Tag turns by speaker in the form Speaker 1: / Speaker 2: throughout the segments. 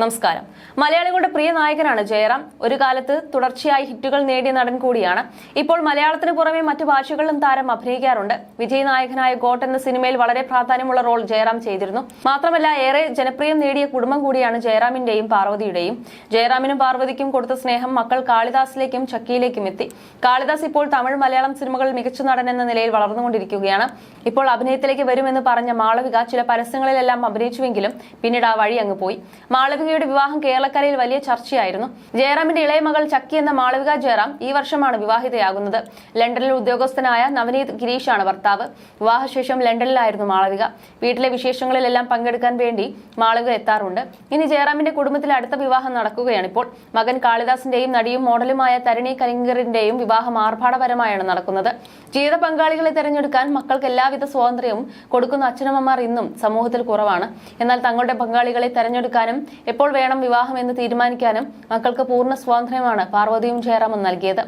Speaker 1: നമസ്കാരം. മലയാളികളുടെ പ്രിയ നായകനാണ് ജയറാം. ഒരു കാലത്ത് തുടർച്ചയായി ഹിറ്റുകൾ നേടിയ നടൻ കൂടിയാണ്. ഇപ്പോൾ മലയാളത്തിന് പുറമെ മറ്റു ഭാഷകളിലും താരം അഭിനയിക്കാറുണ്ട്. വിജയ് നായകനായ ഗോട്ട് എന്ന സിനിമയിൽ വളരെ പ്രാധാന്യമുള്ള റോൾ ജയറാം ചെയ്തിരുന്നു. മാത്രമല്ല ഏറെ ജനപ്രിയം നേടിയ കുടുംബം കൂടിയാണ് ജയറാമിന്റെയും പാർവതിയുടെയും. ജയറാമിനും പാർവതിക്കും കൊടുത്ത സ്നേഹം മക്കൾ കാളിദാസിലേക്കും ചക്കിയിലേക്കും എത്തി. കാളിദാസ് ഇപ്പോൾ തമിഴ് മലയാളം സിനിമകളിൽ മികച്ച നടൻ എന്ന നിലയിൽ വളർന്നുകൊണ്ടിരിക്കുകയാണ്. ഇപ്പോൾ അഭിനയത്തിലേക്ക് വരുമെന്ന് പറഞ്ഞ മാളവിക ചില പരസ്യങ്ങളിലെല്ലാം അഭിനയിച്ചുവെങ്കിലും പിന്നീട് ആ വഴി അങ്ങ് പോയി. മാളവികയുടെ വിവാഹം കേരളക്കരയിൽ വലിയ ചർച്ചയായിരുന്നു. ജയറാമിന്റെ ഇളയ മകൾ ചക്കി എന്ന മാളവിക ജയറാം ഈ വർഷമാണ് വിവാഹിതയാകുന്നത്. ലണ്ടനിൽ ഉദ്യോഗസ്ഥനായ നവനീത് ഗിരീഷാണ് ഭർത്താവ്. വിവാഹശേഷം ലണ്ടനിലായിരുന്നു മാളവിക. വീട്ടിലെ വിശേഷങ്ങളിലെല്ലാം പങ്കെടുക്കാൻ വേണ്ടി മാളവിക എത്താറുണ്ട്. ഇനി ജയറാമിന്റെ കുടുംബത്തിൽ അടുത്ത വിവാഹം നടക്കുകയാണ് ഇപ്പോൾ മകൻ കാളിദാസിന്റെയും നടിയും മോഡലുമായ തരണി കലിംഗറിന്റെയും വിവാഹം ആർഭാടപരമായാണ് നടക്കുന്നത്. ജീവിത പങ്കാളികളെ തെരഞ്ഞെടുക്കാൻ മക്കൾക്ക് എല്ലാവിധ സ്വാതന്ത്ര്യവും കൊടുക്കുന്ന അച്ഛനമ്മമാർ ഇന്നും സമൂഹത്തിൽ കുറവാണ്. എന്നാൽ തങ്ങളുടെ പങ്കാളികളെ തെരഞ്ഞെടുക്കാനും എപ്പോൾ വേണം വിവാഹം എന്ന് തീരുമാനിക്കാനും മക്കൾക്ക് പൂർണ സ്വാതന്ത്ര്യമാണ് പാർവതിയും ജയറാമും നൽകിയത്.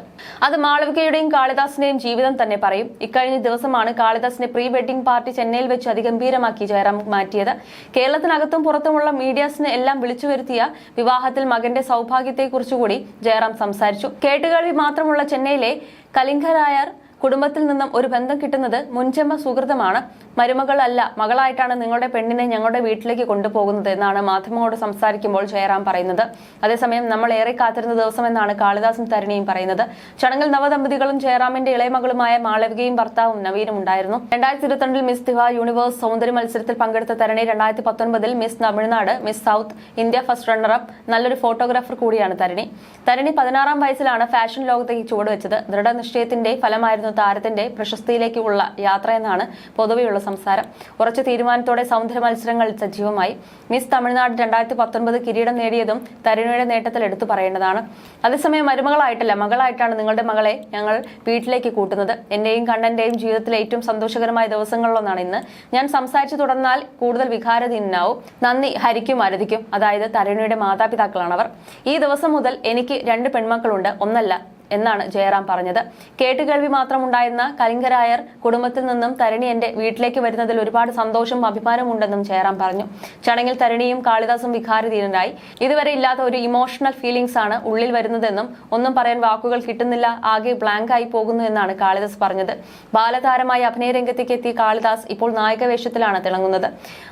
Speaker 1: അത് മാളവികയുടെയും കാളിദാസിന്റെയും ജീവിതം തന്നെ പറയും. ഇക്കഴിഞ്ഞ ദിവസമാണ് കാളിദാസിന്റെ പ്രീ വെഡിംഗ് പാർട്ടി ചെന്നൈയിൽ വെച്ച് അതിഗംഭീരമാക്കി ജയറാം മാറ്റിയത്. കേരളത്തിനകത്തും പുറത്തുമുള്ള മീഡിയാസിനെ എല്ലാം വിളിച്ചു വരുത്തിയ വിവാഹത്തിൽ മകന്റെ സൗഭാഗ്യത്തെക്കുറിച്ചുകൂടി ജയറാം സംസാരിച്ചു. കേട്ടുകേൾവി മാത്രമുള്ള ചെന്നൈയിലെ കലിംഗരായർ കുടുംബത്തിൽ നിന്നും ഒരു ബന്ധം കിട്ടുന്നത് മുൻചമ്മ സുഹൃതമാണ് മരുമകളല്ല മകളായിട്ടാണ് നിങ്ങളുടെ പെണ്ണിനെ ഞങ്ങളുടെ വീട്ടിലേക്ക് കൊണ്ടുപോകുന്നത് എന്നാണ് മാധ്യമങ്ങളോട് സംസാരിക്കുമ്പോൾ ജയറാം പറയുന്നത്. അതേസമയം നമ്മൾ ഏറെ കാത്തിരുന്ന ദിവസം എന്നാണ് കാളിദാസും തരണിയും പറയുന്നത്. ചടങ്ങിൽ നവദമ്പതികളും ജയറാമിന്റെ ഇളയമകളുമായ മാളവികയും ഭർത്താവും നവീനും ഉണ്ടായിരുന്നു. രണ്ടായിരത്തി ഇരുപത്തിരണ്ടിൽ മിസ് ദിവ യൂണിവേഴ്സ് സൗന്ദര്യ മത്സരത്തിൽ പങ്കെടുത്ത തരണി രണ്ടായിരത്തി പത്തൊൻപതിൽ miss Tamil Nadu miss south India first runner up നല്ലൊരു ഫോട്ടോഗ്രാഫർ കൂടിയാണ് തരണി. തരണി പതിനാറാം വയസ്സിലാണ് ഫാഷൻ ലോകത്തേക്ക് ചുവടുവെച്ചത്. ദൃഢനിശ്ചയത്തിന്റെ ഫലമായിരുന്നു താരത്തിന്റെ പ്രശസ്തിയിലേക്കുള്ള യാത്ര എന്നാണ് പൊതുവെയുള്ള സംസാരം. ഉറച്ച തീരുമാനത്തോടെ സൗന്ദര്യ മത്സരങ്ങൾ സജീവമായി. മിസ് തമിഴ്നാട് രണ്ടായിരത്തി പത്തൊൻപത് കിരീടം നേടിയതും തരുണയുടെ നേട്ടത്തിൽ എടുത്തു പറയേണ്ടതാണ്. അതേസമയം മരുമകളായിട്ടല്ല മകളായിട്ടാണ് നിങ്ങളുടെ മകളെ ഞങ്ങൾ വീട്ടിലേക്ക് കൂട്ടുന്നത്. എന്റെയും കണ്ണന്റെയും ജീവിതത്തിലെ ഏറ്റവും സന്തോഷകരമായ ദിവസങ്ങളിലൊന്നാണ് ഇന്ന്. ഞാൻ സംസാരിച്ചു തുടർന്നാൽ കൂടുതൽ വികാരധീനാവും നന്ദി ഹരിക്കും അരതിക്കും. അതായത് തരുണയുടെ മാതാപിതാക്കളാണ് അവർ ഈ ദിവസം മുതൽ എനിക്ക് രണ്ട് പെൺമക്കളുണ്ട്. ഒന്നല്ല എന്നാണ് ജയറാം പറഞ്ഞത്. കേട്ടുകേൾവി മാത്രമുണ്ടായിരുന്ന കലിംഗരായർ കുടുംബത്തിൽ നിന്നും തരണി എന്റെ വീട്ടിലേക്ക് വരുന്നതിൽ ഒരുപാട് സന്തോഷവും അഭിമാനവും ഉണ്ടെന്നും ജയറാം പറഞ്ഞു. ചടങ്ങിൽ തരണിയും കാളിദാസും വികാരധീരനായി ഇതുവരെ ഇല്ലാത്ത ഒരു ഇമോഷണൽ ഫീലിംഗ്സ് ആണ് ഉള്ളിൽ വരുന്നതെന്നും ഒന്നും പറയാൻ വാക്കുകൾ കിട്ടുന്നില്ല ആകെ ബ്ലാങ്ക് ആയി പോകുന്നു എന്നാണ് കാളിദാസ് പറഞ്ഞത്. ബാലതാരമായി അഭിനയ രംഗത്തേക്ക് എത്തിയ കാളിദാസ് ഇപ്പോൾ നായക വേഷത്തിലാണ് തിളങ്ങുന്നത്.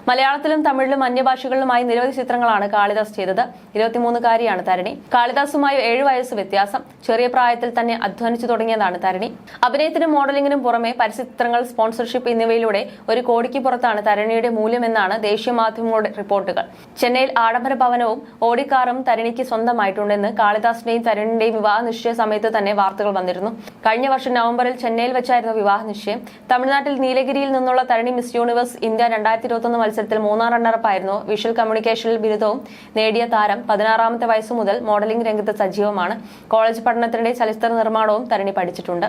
Speaker 1: മലയാളത്തിലും തമിഴിലും അന്യഭാഷകളിലുമായി നിരവധി ചിത്രങ്ങളാണ് കാളിദാസ് ചെയ്തത്. ഇരുപത്തിമൂന്നുകാരിയാണ് തരണി. കാളിദാസുമായി ഏഴു വയസ്സ് വ്യത്യാസം. ചെറിയ പ്രായത്തിൽ തന്നെ അധ്വാനിച്ചു തുടങ്ങിയതാണ് തരണി. അഭിനയത്തിനും മോഡലിംഗിനും പുറമെ പരസ്യചിത്രങ്ങൾ സ്പോൺസർഷിപ്പ് എന്നിവയിലൂടെ ഒരു കോടിക്ക് പുറത്താണ് തരണിയുടെ മൂല്യമെന്നാണ് ദേശീയ മാധ്യമങ്ങളുടെ റിപ്പോർട്ടുകൾ. ചെന്നൈയിൽ ആഡംബര ഭവനവും ഓടിക്കാറും തരണിക്ക് സ്വന്തമായിട്ടുണ്ടെന്ന് കാളിദാസിന്റെയും തരണിന്റെയും വിവാഹ നിശ്ചയ സമയത്ത് തന്നെ വാർത്തകൾ വന്നിരുന്നു. കഴിഞ്ഞ വർഷം നവംബറിൽ ചെന്നൈയിൽ വെച്ചായിരുന്നു വിവാഹ നിശ്ചയം. തമിഴ്നാട്ടിൽ നീലഗിരിയിൽ നിന്നുള്ള തരണി മിസ് യൂണിവേഴ്സ് ഇന്ത്യ രണ്ടായിരത്തി ഇരുപത്തൊന്ന് മത്സരത്തിൽ മൂന്നാം റണ്ണറപ്പായിരുന്നു. വിഷ്വൽ കമ്മ്യൂണിക്കേഷനിൽ ബിരുദവും നേടിയ താരം പതിനാറാമത്തെ വയസ്സു മുതൽ മോഡലിംഗ് രംഗത്ത് സജീവമാണ്. കോളേജ് പഠനത്തിനിടെ ചലച്ചിത്ര നിർമ്മാണവും തരണി പഠിച്ചിട്ടുണ്ട്.